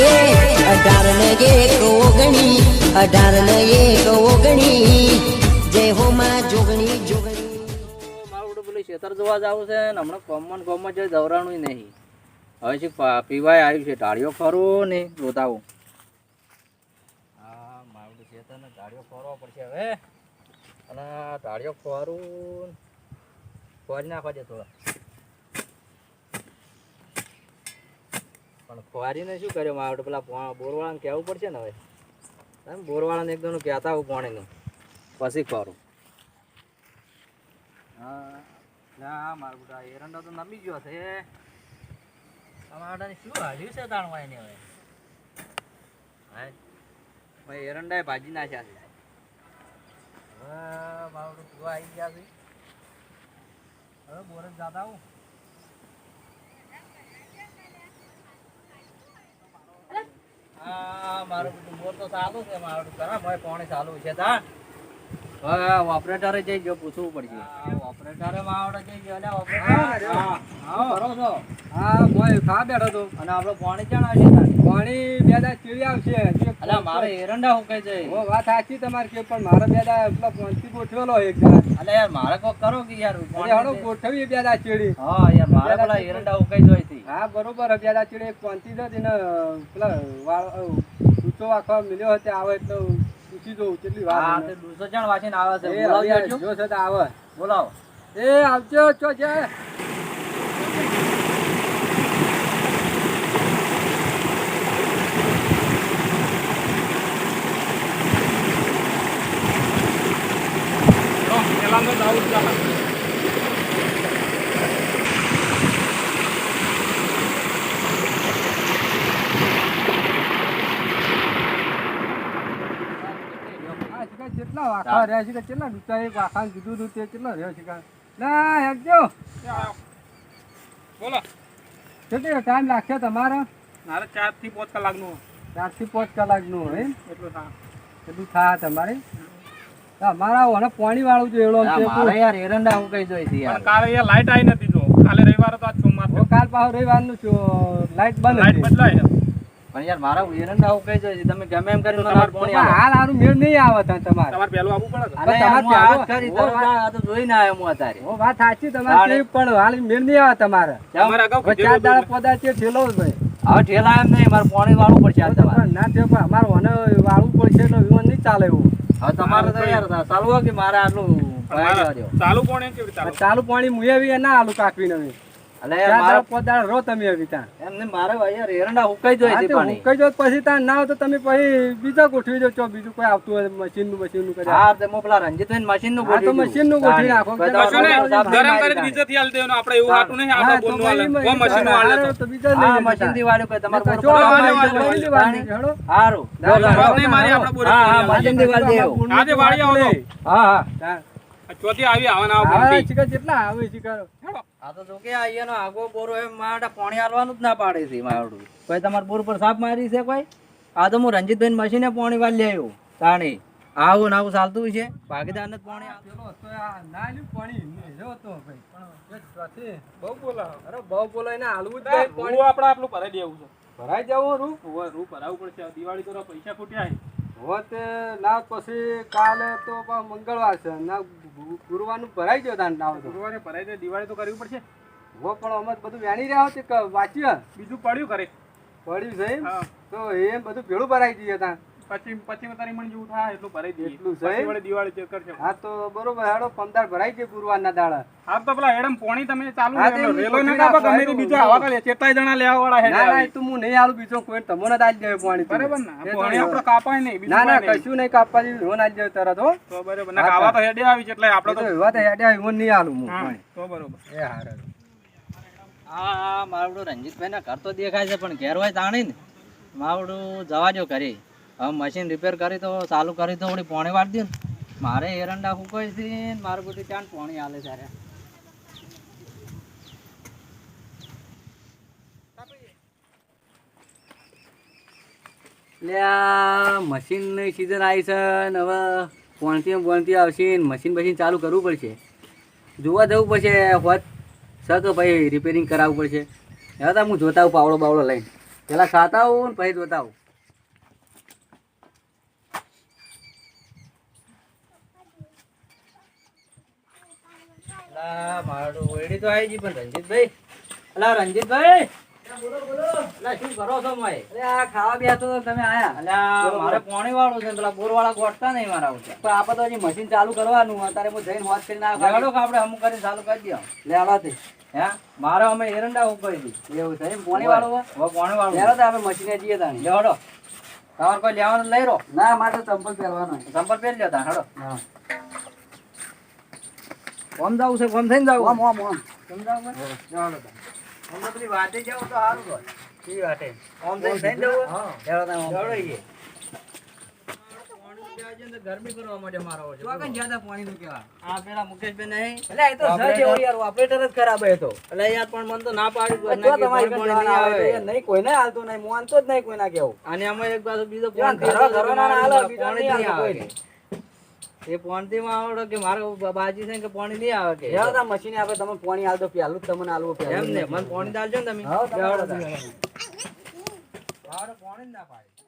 એ અઢાર ને એક ઓગણી અઢાર ને એક ઓગણી. જય હો માં જોગણી જોગણી. મારું પેલું ખેતર જોવા જવું છે ને હમણાં કોમન કોમન જોઈ દવરાણું નહીં. હવે છે પીવાય આવ્યું છે ટાળીઓ ફરવો ને જોતાવું હા, મારું ખેતરને ઢાળીઓ ફરવા પડશે હવે. અને ટાળીઓ ફરું ફરી નાખવા છે થોડા. પણ ખોવારીને શું કર્યું? મારે પેલા બોરવાળાને કહેવું પડશે ને હવે. તમે બોરવાળાને એકદમ કહેતા આવું પાણીનું. પછી ખોરું. હા મારું એરંડા તો નમી ગયો છે. ટમાટાની શું હાલ્યું છે તાણવા એને હવે? ભાઈ એરંડાએ ભાજી નાખ્યા છે. હવે મારું આવી ગયા છે. હવે બોર જ જાતા હું હા મારું બધું બોર તો ચાલુ છે મારું તો ખરાબ પાણી ચાલુ છે તા હવે ઓપરેટરે જઈ ગયો પૂછવું પડશે. ઓપરેટરે માવડે જઈ ગયો એટલે ઓપરેટર. હા કરો છો હા મોય ખા બેઠો તો. અને આપણો પાણી ક્યાં આવશે પાણી બે ચીડી આવશે. હજી મારે એરંડા હુકાઈ છે? ઓ વાત સાચી તમારી કે પણ મારે બે દા પંચી ગોઠવેલો એક જણા અલે યાર મારે કોક કરો કે યાર એટલે પાણી હળો ગોઠવીએ ચીડી હા યાર મારે પેલા એરંડા ઉકાઈ જોઈ હતી હા બરોબર. બે ચીડે ચીડી એક પંચી છે તેને પેલા વાળ ઊંચો આખો મિલ્યો હતો આવે એટલે પૂછી જોઉં કેટલી વાર. તે દૂસો જણ વાંચીને આવે છે. હવે જો છે તો આવે. બોલાવો. એ આવજો ચો છે. હા વાખા રહ્યા છે કેટલા ડૂચા એક વાખા કીધું હતું તે કેટલા રહ્યો શિકાર ના હેકજો બોલો. કેટલી ટાઈમ લાગશે તમારે? મારે ચારથી પાંચ કલાકનું. ચારથી પાંચ કલાકનું એમ? એટલું થાય એટલું થાય તમારે? અમારા ઓને પાણી વાળું જો એવડો છે મારે યાર એરંડા હું કહી જોઈ હતી યાર? કાલે અહીંયા લાઈટ આવી નથી જો. કાલે રવિવાર તો આજ સોમવાર કાલ પાછો રવિવારનું છું. લાઈટ બંધ લાઈટ બદલાય છે. પણ યાર મારા એરંડા હુકાઈ જોઈ હતી તમે ગમે એમ કરીને મને ફોન પાણી હાલ હારું મેળ નહીં આવે તમારે. તમારે પહેલું આવવું પડે અરે તમારે પહેલો- કરી વાત- આ તો જોઈને આવ્યો હું અત્યારે. ઓ વાત સાચી તમારે કે પણ હાલ મેળ નહીં આવે તમારે. તમારે અગાઉ ચાર દાડા પોદા છે ઠેલો ભાઈ હવે ઠેલા એમ નહીં મારે પાણી વાળું પડશે આ તમારે. ના તે પણ અમારે ઓને વાળું પડશે એટલે વિમાન નહીં ચાલે એવું. હવે તમારે તો યાર ચાલવો કે મારે આટલું? ચાલુ પાણી કેવી ચાલુ? ચાલુ પાણી મુએ બી ના આલુ કાકવી યાર મારે પોદાળ રો તમે હવે ત્યાં. એમ મારે યાર એરંડા હુકાઈ જોઈ હા હતી તે પાણી. હુંકાઈ જો પછી ત્યાં ના તો તમે પછી બીજા ગોઠવી દો છો બીજું કોઈ આવતું હોય મશીનનું મશીનનું કરી હા તે હું પેલા રંજીતભાઈ મશીનનું હા, તો machine નું ગોઠવી નાખો. કશું નહીં, બરાબર. ગરમ કરીને બીજેથી હાલ દેવાનું આપણે એવું હાટું નહીં આપણે તો બોલનું હાલે. પછી ઓ મશીનનું તો. તો. બીજા લઈ મશીનથી વાળ્યું કોઈ તમારે હેડો. હારું મારી આપણે હા, હા, મશીનથી વાળી દેવું. આજે હા હા. ચોથી આવી આવવાના આવો આ તો જો કે આ અહીંયાનો આગો બોરો એ માટે પાણી આલવાનું જ ના પાડે છે મારું કોઈ તમારા બોર પર સાપ મારી છે કોઈ? આ તો હું રંજીતભાઈ મશીને પાણી વાળી આવ્યો તાણી. આવું ને આવું ચાલતું છે. ભાગીદાર જ પાણી આપે. હતો આ ના લ્યું પાણી નેજો હતો ભાઈ પણ બહુ બોલાવો. અરે બહુ બોલો એને હાલવું જ પાણી. આપણે આટલું ભરાઈ દેવું છે. ભરાઈ જવું રૂ રૂ ભરાવવું પડશે. દિવાળી તો પૈસા ખૂટ્યા છે. હોત ના પછી કાલે તો પણ મંગળવાર છે. ના ગુરુવારનું ભરાઈ ગયો તાન ના હોય તો. ગુરુવારે ભરાઈ દે દિવાળી તો કરવી પડશે. હો પણ અમે બધું વેણી રહ્યા છે કે વાંચ્યું બીજું પડ્યું કરે પડ્યું છે તો એમ બધું ભેળું ભરાઈ જઈએ તાન પછી પછી તારી મણ જેવું થાય એટલું ભરાઈ દઈએ એટલું પછી વળી દિવાળી ચેક કરશે. હા તો બરોબર હેડો પંદર ભરાઈ ગઈ ગુરુવારના દાડા. હા તો પેલા હેડમ પોણી તમે ચાલુ રેલો તે રેલો હું ના કાપા ગમે તે બીજો આવા કાલે ચેતાઈ જણા લેવા વાળા હેડે ના ના તો હું નહીં આલું બીજો કોઈ તમને જ આલી દેવે પાણી બરાબર ને? પોણી આપણે કાપાય નહીં બીજું ના ના કશું નહીં કાપવા જેવું હું આલી દેવે તરત હો તો બરાબર ના આવા તો હેડે આવી છે એટલે આપણે તો તો એવા તો હેડ્યા હું નહીં આલું હું તો બરોબર. એ હારે. આ માવડું રંજીતભાઈ ના ઘર તો દેખાય છે પણ ઘેર હોય તાણી ને. માવડું જવા જો કરી હવે મશીન રિપેર કરી તો ચાલુ કરી તો વળી પાણી વાળી દે મારે એરંડા ફૂંકાય છે મારે બધું ત્યાં પાણી હાલે ત્યારે એટલે આ મશીનની સિઝન આવી છે ને હવે પોણતી પોણતી આવશે મશીન મશીન ચાલુ કરવું પડશે. જોવા જવું પડશે હોત સર કે ભાઈ રિપેરિંગ કરાવવું પડશે. હવે હું જોતા આવું પાવડો બાવડો લઈને. પહેલાં ખાતા આવું ને પછી જોતા આવું. અલા, મારું ઓયડી તો આવી ગઈ પણ રંજીતભાઈ. અલા રંજીતભાઈ. અલા, શું કરો છો મોય? અરે આ ખાવા બેઠો તો તમે આયા? અલા, મારે પોણી વાળું છે પેલા બોર વાળા ગોઠતા નહીં મારા ઉપર. પણ આપણે તો હજી મશીન ચાલુ કરવાનું અત્યારે હું જઈને વાત કરીને આવ્યો આપણે અમુક કરીને ચાલુ કરી દો લે આવા હે? મારે અમે એરંડા કરી હતી એવું છે પોણી વાળું? હવે પોણી લેવો લેવા તો આપણે મશીને જઈએ તાણી. લેવડો. તમારે કોઈ લેવાનું લઈ રહો. ના મારે તો ચંપલ પહેરવાનો ચંપલ પહેરી લેતા હેડો. હા. કોમ જવું છે? કોમ થઈને જાવ ઓમ ઓમ ઓમ કોમ. જવું છે? લેવડો તો. પેલી વાટે જાવ તો સારું હોય. કેવી વાટે ઓમ થઈને થઈને જવું? હા. લેવો તાણી ઓમ. લેવડો ઈએ. ગરમી કરવા માટે મારો છે. ચોકન જ્યાદા પાણીનું કહેવા. આ પેલા મુકેશભાઈ નહીં એટલે એ તો સર જેવો યાર ઓપરેટર જ ખરાબ હતો. એટલે યાર પણ મન તો ના પાડી તો. તમારી પોણી નહીં આવે. નહીં કોઈને હાલતું નહીં હું આનતો જ નહીં કોઈના કેવું. અને અમે એક બાજુ બીજો ફોન પોઈન્ટ ઘરો ઘરોના ના હાલે, બીજો નહીં નહીં આવે. એ પોણથી માં આવડે કે મારે બાજી છે કે પોણી નહીં આવે કે? લેવો મશીન આવે તમે પાણી હાલ દો પહેલું જ તમને હાલવું પહેલું એમ ને મને પોણી દાલજો ને તમે? હા. મારે પોણી ના પાડી.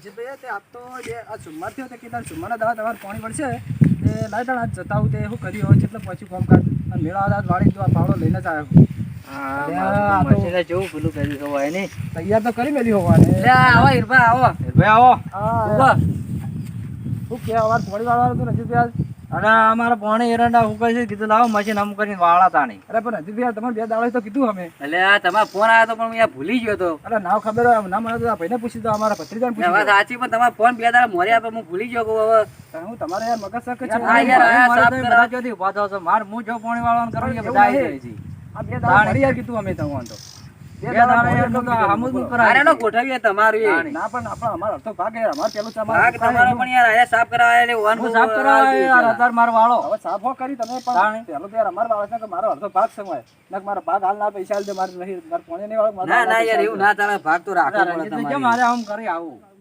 રણજીતભાઈએ તે તો જે આ સુમ્મા થયો તે કીધા સુમ્માના દવા તમારે પાણી પડશે. તે લાઈ આજ જતા હું તે શું કર્યું હોય એટલે પછી કામકાજ અને મેળા આજ વાળી જો આ પાવડો લઈને જ આવ્યો. તો- તૈયાર તો કરી મેલી હોવા આવો આવો. હીરભાઈ આવો. હા શું કે અવાર વાળવાનું હતું રણજીતભાઈ આજ? અને અમારા પોણે એરંડા ઉકાય છે કીધું લાવો મશીન અમુક કરીને વાળા તાણી અરે પણ રણજીતભાઈ તમારે બે દાડો તો કીધું અમે એટલે આ તમારો ફોન આવ્યો તો પણ હું અહીંયા ભૂલી ગયો તો અરે ના ખબર હોય ના મને તો આ ભાઈને પૂછી દો અમારા ભત્રીજાને પૂછી દો. સાચી પણ તમારો ફોન બે દાડા મોરે આપે હું ભૂલી ગયો હવે હું તમારે યાર મગજ સક છે હા યાર, આ તો. બધા ચોથી ઊભા થાવ છો. માર હું જો પોણી વાળવાનું કરું કે બધા આવી જાય છે. આ બે દાડા યાર કીધું અમે તો તો હું હું હો તો પૈસા ના હાલ ના પૈસા યાર એવું. ના ચાલે. ભાગ તો રાખો મારે આમ કરી આવું?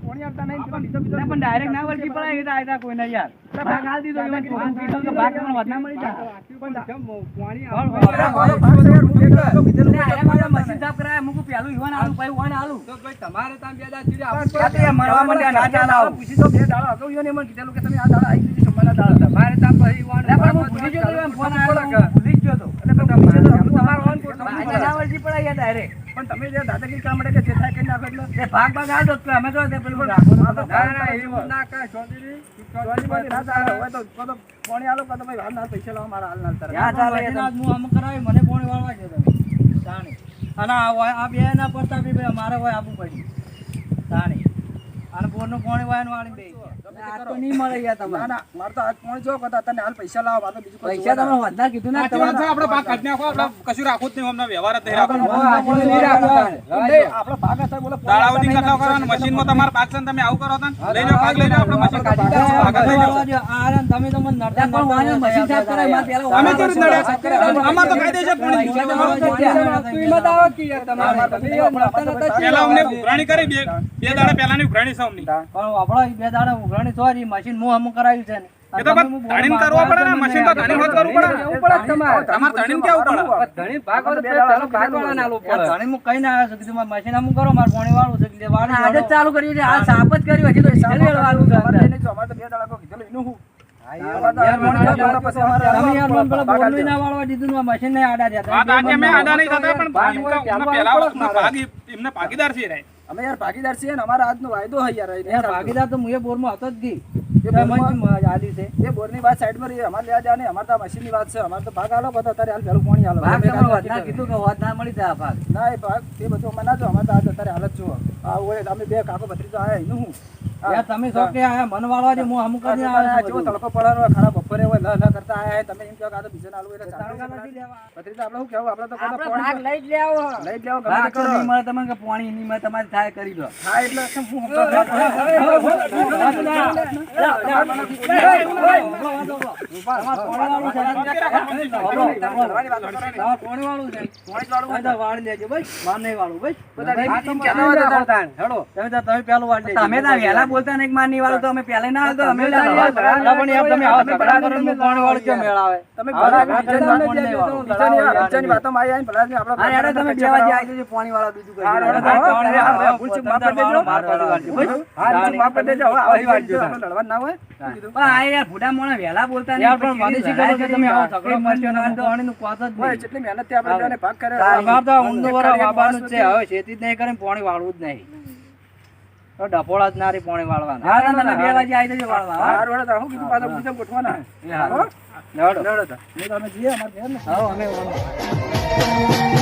પણ ડાયરેક્ટ ના વળગી પડાય આયતા યાર ભાગ દીધો કે ભાગ મળી જાય મશીન સાફ કરાયા, મૂકું પેલું ઈવન આલું, પછી વન આલું. તો યાર મરવા માંડ્યા, ના ચાલે આવું. એટલે પણ હું ભૂલી ગયો તો એમ ફોન આવ્યો તો હું ભૂલી જ ગયો તો. આજે ના વળગી પડાય યાર direct. તે ભાગ ભાગ હાલ દો તો અમે તો તે પેલું રાખો તો ના, ના, એવી વાત ના કર, ચોધરી. ચોધરી ના ચાલે. હવે તો તો પોણી આલો, તો ભાઈ હાલ ના પૈસા લાવો, મારા હાલ ના તારે. યા ચાલે આજ હું આમ કરાવી, મને પોણી વાળવા છે તમે. તાણી. અને આ બે ના પડતા બી ભાઈ અમારે હોય આપવું પડ્યું. તાણી. અને બોરનું પોણી બેસી તો નહીં મળે યાર તમારે ના, મારે તો આજ પોણી જો કહો તને હાલ પૈસા લાવો, મારે તો બીજું પૈસા તમે વધના કીધું ને સાચી વાત છે, તમારે આપણે ભાગ કાઢી નાખો, આપણે કશું રાખવું જ નહીં, અમને વ્યવહાર જ નહીં આપણે આપણે નહીં રાખવાનું. નહીં, આપણો ભાગ બોલો, દાડાઓની આવતા કરો ને મશીનમાં તમારે છે તમે આવું કરો છો લઈ જાઓ, ભાગ લઈ જાઓ, આપણે મશીન કાઢી લઈ તમે તો મને નડતા પણ વાને મશીન સાફ કરાય, મારે પેલા અમે? અમારે તો પોણી આવો કે યાર તમારે. અમને ઉઘરાણી કરી બે બે દાડા પહેલાની ઉઘરાણી અમની. પણ વાપરો બે દાડા ઉઘરાણી સોરી મશીન હું અમુક કરાવ્યું છે ને એ તો પણ ધણીને પડે ને મશીન તો ધણી હોત કરવું પડે એવું પડે તમારે. તમારે ધણીને કેવું પડે ધણી ભાગ હોય તો પેલો ભાગ વાળાને આલવું પડે. ધણી હું કઈ ના આવ્યો છું કીધું મશીન અમુક કરો મારે પોણી વાળું છે વાળી આજે ચાલુ કર્યું છે આ સાફ જ કર્યું હજી તો ડીઝલ વાળવાનું છે અમારે તો બે દાડા એનું હું? અમે યાર ભાગીદાર છીએ તો બોરની વાત સાઈડમાં રહી અમારે લેવા અમારે તો મશીનની વાત છે અમારે તો ભાગ આલો બધો અત્યારે હાલ પેલું પાણી કીધું કે ના મળી ભાગ ના એ એ બધું અમે ના અમારે તો અત્યારે હાલત જુઓ બે કાકો ભત્રીજો આયા એનું તમે છો કે આયા મન વાળવા જે હું અમુક તડકો પડવાનો ખરાબ બપોરે હોય લ લ કરતા આયા તમે એમ કહો કે આ તો બીજાને આલવું એટલે લેવા. આપણે શું કહેવું આપણે તો આપણે ભાગ લઈ જ લેવો લઈ જ લેવો ગમે તે કરો નહીં મળે તમને કે પાણી નહીં મળે તમારે થાય કરી દો હા એટલે શું હું તમે વાળી પેલું વાળી. તમે ના વહેલા બોલતા ને નહીં વાળું તો અમે પેલા ના આવતો અમે તમે ના તો યાર, આવતા. અલા પણ યાર તમે આવા ઝઘડા કરો ને હું પોણી વાળું કેમ મેળ આવે તમે આવા ભલા ઝઘડા બીજાની કરીને વાત- પોણી નહીં વાળું. બીજાની બીજાની વાતોમાં આયા ને ભલા આપણે તમે બે વાગે આવી જજો પાણી વાળા બીજું કઈ હા, નહીં. હેડો, હા, હા, પોણી હા, વાળું. ભૂલ ચૂક માફ દેજો. માર પાડી વાળજો, ભાઈ. હા, માફ દેજો. હવે આવા દિવસે આપણે ના હોય પણ આ યાર ભૂડા મોણા વહેલા બોલતા યાર પણ મને લડાઈ શીખવાડો કે તમે આવો ઝઘડો મરશો ના તો. પાણીનું ક્વાત જ હોય, નહીં. જેટલી મહેનતથી આપણે ભાગ કર્યો. અમારે તો ઊંધું વરસ એક વાવવાનું જ માણસ છે હવે ખેતી જ નહીં કરીને પોણી વાળવું જ નહીં તો ડફોળા જ નારી પોણી વાળવાના હા, ના, ના બે વાગે આવી જજો વાળવા, હા? હારું, હેડો, હું કીધું પાછા બીજા ગોઠવાના. એ હારું. હો? તો. નહીં તો અમે જઈએ અમારે ઘેર ને. હા અમે